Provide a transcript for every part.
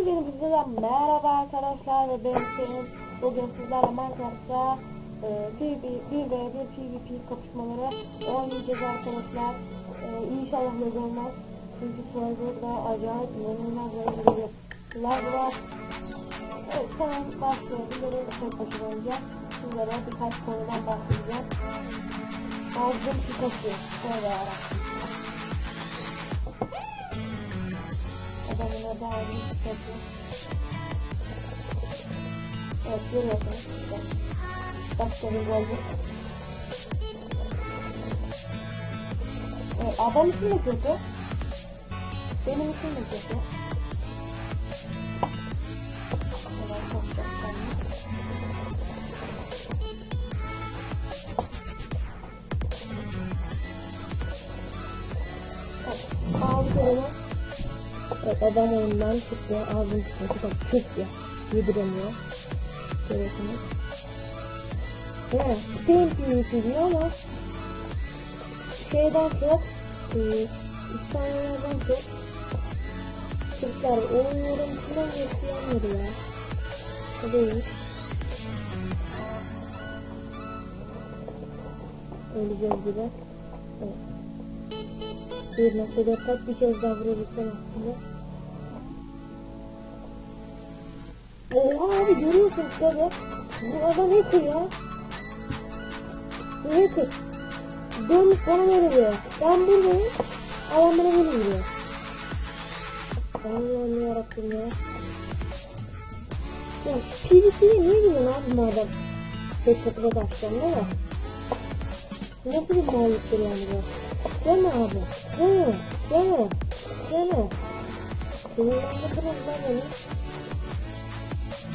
Videodan merhaba arkadaşlar ve ben Hüseyin. Bugün sizlerle Minecraft'ta e, PvP, 1 ve 1 PvP kapışmaları oynayacağız arkadaşlar. E, inşallah lag olmaz. Çünkü serverda acayip inanılmaz lag var. Evet başlayalım. Böyle tek başına oynayacağım. Sizlere birkaç konudan bahsedeceğim. Aldım Pikachu. Şöyle araştırdım. Adamına dair bir kitabı. Evet görüyorsunuz işte. Gol bu. Evet adam için de kötü. Benim için de kötü. Evet. Evet, adam oyundan çıktı. Ağzını tutması da küt ya. Yediremiyor. Görüyorsunuz. Benim PvP diyor ama şeyden çok e, İspanyollardan çok Türkler oyunların içinden geçiyor ya. O değil. Öleceğiz gibi. Evet. Bir noktada kaç bir kez daha vurabilsem aslında. Oha abi görüyorsun tabi. Bu adam hacker ya. Bu hacker. Dönmüş bana vuruyor. Ben buradayım. Adam bana beni vuruyor. Allah'ım yarabbim ya. Ya PvP'ye niye gidiyorsun abi madem? Tek kapıda başlayan ne var? Nasıl bir mağluptur yani bu? Deme abi. Deme. Deme. Deme. Sinirlendirdiniz lan beni.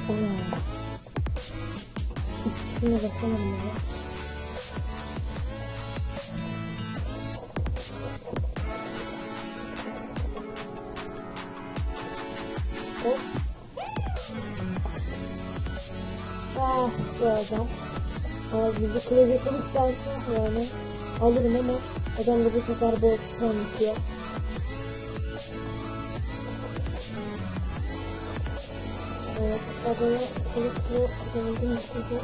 Ana. Şuna bakalım ya. Hop. Ah bu adam. Abi bizi kılacaklar istersen yani. Alırım ama adam da bu sefer bol tutarmış ya. Evet, adamı kılıçlı denizin üstünde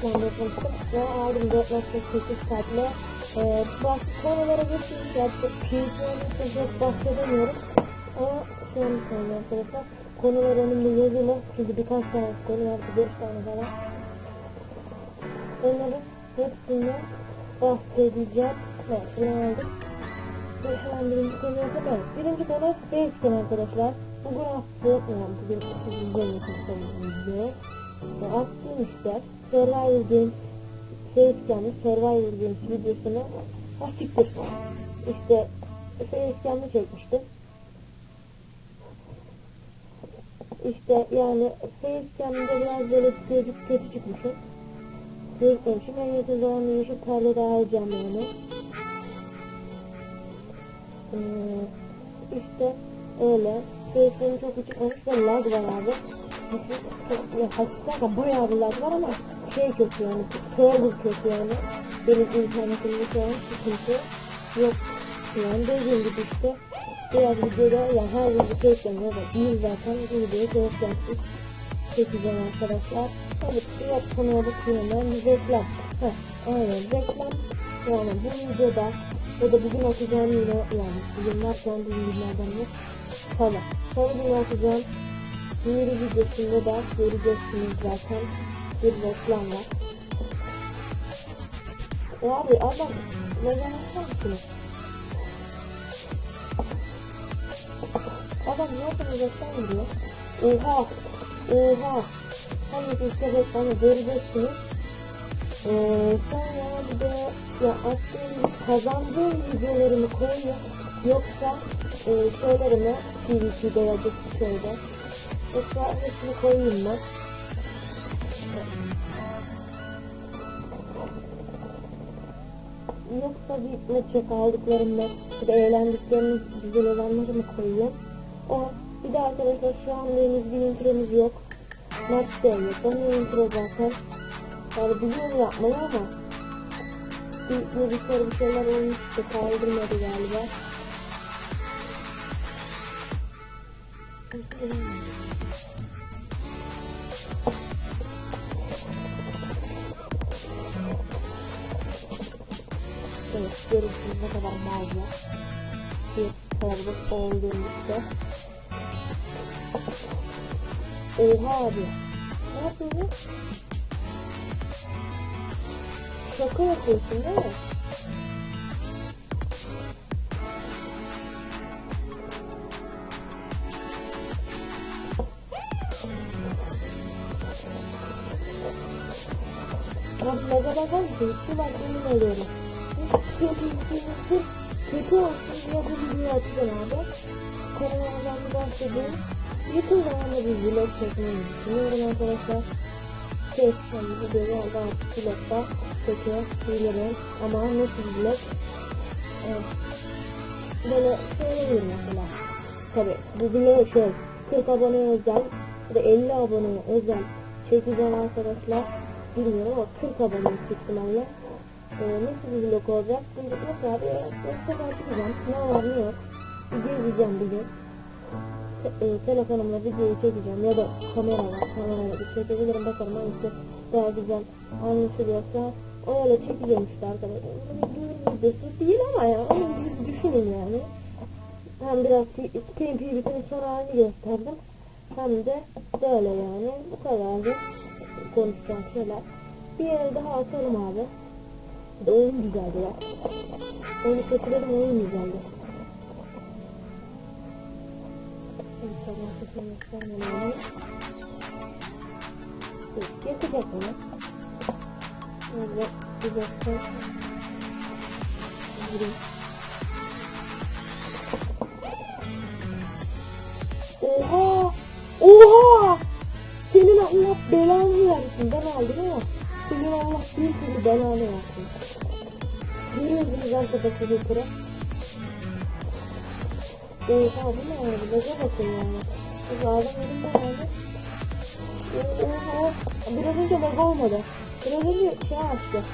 planlamıştım ve aldım 4.8 saatle. Ee, başka konulara geçeyim. Gerçi PvP'nin çok bahsedemiyorum. Ama an bir arkadaşlar. Konular önümde yazılı. Çünkü birkaç tane konu var. 5 tane falan. Onların hepsinden bahsedeceğim. Bunu aldım. Ve hemen birinci konuya kadar. Birinci konu Facecam arkadaşlar. Bugün attığım, yani bugün yakın Ve attığım işte Survivor Games Facecam'ı Survivor Games videosunu asiktir. İşte Facecam'ı çekmiştim. İşte yani Facecam'da biraz böyle gözük kötü çıkmışım. Gözükmemişim. En yakın zamanda yeşil tarla daha alacağım yani. Ee, işte öyle. Face'lerim çok küçük olmuş ve lag var abi. Hafif, çok, ya hafif derken bayağı bir lag var ama şey kötü yani. Server kötü yani. Benim internetimde şu an sıkıntı yok. Yani dediğim gibi işte biraz videoda yani her video çekeceğim da iyi zaten bu videoyu çok yaptık. Çekeceğim arkadaşlar. Evet diğer konuya bakıyorum ben reklam. Heh, aynen reklam. Yani bu videoda ya da bugün atacağım yine yani bugün varken bugün günlerden yok. Salı. Salı günü atacağım. Duyuru videosunda da göreceksiniz zaten bir reklam var. E abi adam ne zaman mısınız? Adam ne reklam diyor. Oha! Oha! Hani işte reklamı göreceksiniz. Ee, sonra bir de ya attığım kazandığım videolarımı koyuyor. Yoksa e, şeylerimi PVP'de ya da şeyde. Yoksa hepsini koyayım mı? Yoksa bir maçı aldıklarımda bir de eğlendiklerimiz güzel olanları mı koyayım? O bir de arkadaşlar şu an henüz bir intromuz yok. Maç da yok. Onun intro zaten. Yani biliyorum yapmayı ama bilgisayar bir şeyler olmuş işte kaldırmadı galiba. Evet, görürsünüz ne kadar malca bir kalabalık olduğumuzda. Oha abi. Ne yapıyorsun? Şaka yapıyorsun değil mi? Bak ne kadar var ki? Şu bak emin ediyorum. Kötü, kötü olsun diye bu videoyu atacağım abi. Koronadan bahsedeyim. Yakın zamanda bir vlog çekmeyi düşünüyorum arkadaşlar. Şey, hani videoyu orada artık vlogda çekebilirim. Ama nasıl vlog? Evet. Böyle şey değil mesela. Tabi bu vlog şey 40 abone özel ya da 50 abone özel çekeceğim arkadaşlar. Bilmiyorum ama 40 abone ihtimalle. Ee, nasıl bir vlog olacak? Şimdi mesela bir çıkacağım. Ne var ne yok. Gezeceğim bugün. E, telefonumla videoyu çekeceğim ya da kamera var. Kamerayla bir çekebilirim. Bakalım hangisi daha güzel anlaşılıyorsa öyle çekeceğim işte arkadaşlar. Bir videosu değil ama ya. Onu bir düşünün yani. Hem biraz Spin PvP'nin son halini gösterdim. Hem de böyle yani. Bu kadardı konuşacağım şeyler. Bir yere daha atalım abi. Bir oyun güzeldi ya. Oyunu kötüledim oyun güzeldi. Göstermem Yakacak bunu. Böyle bir. Oha! Oha! Senin Allah belanı versin. Ben aldım ama senin Allah bir türlü belanı versin. Görüyorsunuz arkadaşlar yukarı. Oha bu ne yani? Laza bakın. Bu adam elimden aldı. Oha! Biraz önce lag olmadı. Biraz önce şey açtı.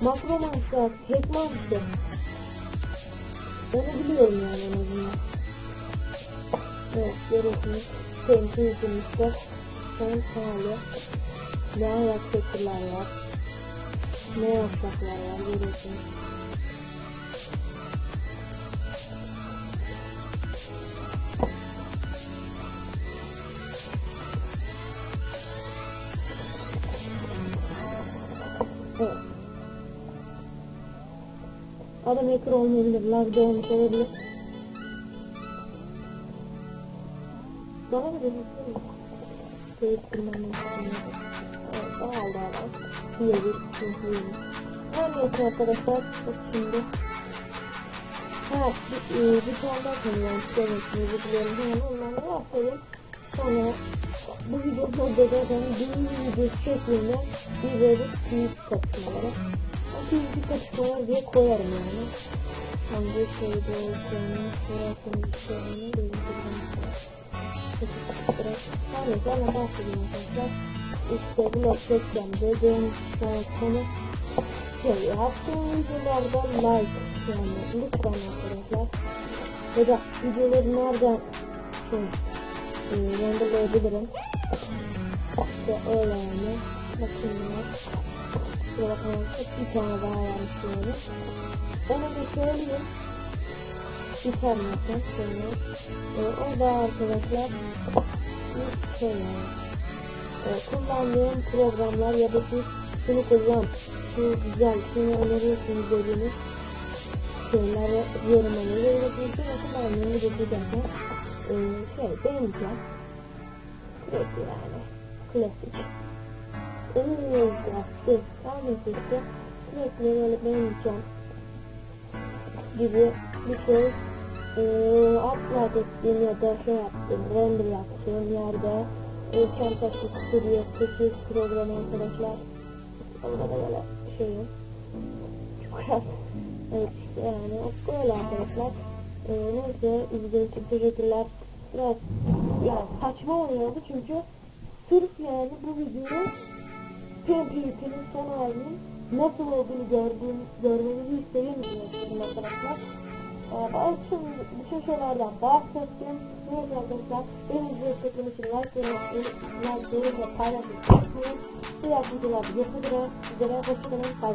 Makro mu açtı? Hack mi açtı? Onu biliyorum yani en azından. Evet görüyorsunuz. Temsil edilmişte. Son hali. Ne ayak şekiller var. Ne yapacaklar var görüyorsunuz. Adam hacker olmayabilir, lagda olmuş olabilir. Bana mı dedin? Değiştirmem lazım. Evet, daha aldı adam. Diye bir sıkıntıyım. Her neyse arkadaşlar, bak şimdi. Ha, bir, e, bir tane daha tanıyorum. Hemen onlarla bahsedeyim. Sonra bu videoda da zaten düğün videosu şeklinde bir böyle büyük kapışmaları. O büyük kapışmalar diye koyarım yani. Hangi şeyde olacağını, sorarsanız isteyene benim her neyse ama bahsedeyim arkadaşlar. İşte vlog çekeceğim dediğim konu şey yaptığım videolarda like yani lütfen arkadaşlar. Ya da videoları nereden şey e, renderlayabilirim işte öyle yani. Bakın şuraya bakalım bir tane daha yani onu da söyleyeyim. Biter zaten sonra e, o da arkadaşlar bir yani e, kullandığım programlar ya da siz şunu kullan şu güzel şunu öneriyorsunuz dediğiniz şeyleri yorumları kullanmayı da bu zaten e, şey beğeneceğim klasik yani. Klasik Ooo yaptı tanesi işte klasikleri böyle beğeneceğim gibi bir şey e, upload ettiğim ya da şey yaptım render yaptığım yerde Ölçen taşı Studio 8 programı arkadaşlar Orada da böyle şey Evet işte yani böyle arkadaşlar ee, Neyse izlediğiniz için teşekkürler. Biraz yani saçma oluyordu çünkü Sırf yani bu videoyu PvP'nin son halinin nasıl olduğunu gördüğüm, görmenizi istediğim için yapıyorum arkadaşlar. Ee, bütün, bütün şeylerden bahsettim. Neyse arkadaşlar beni izlediğiniz için like ve like ve paylaşmayı unutmayın. Bir dahaki videolarda görüşmek üzere. Sizlere hoşçakalın. Bay.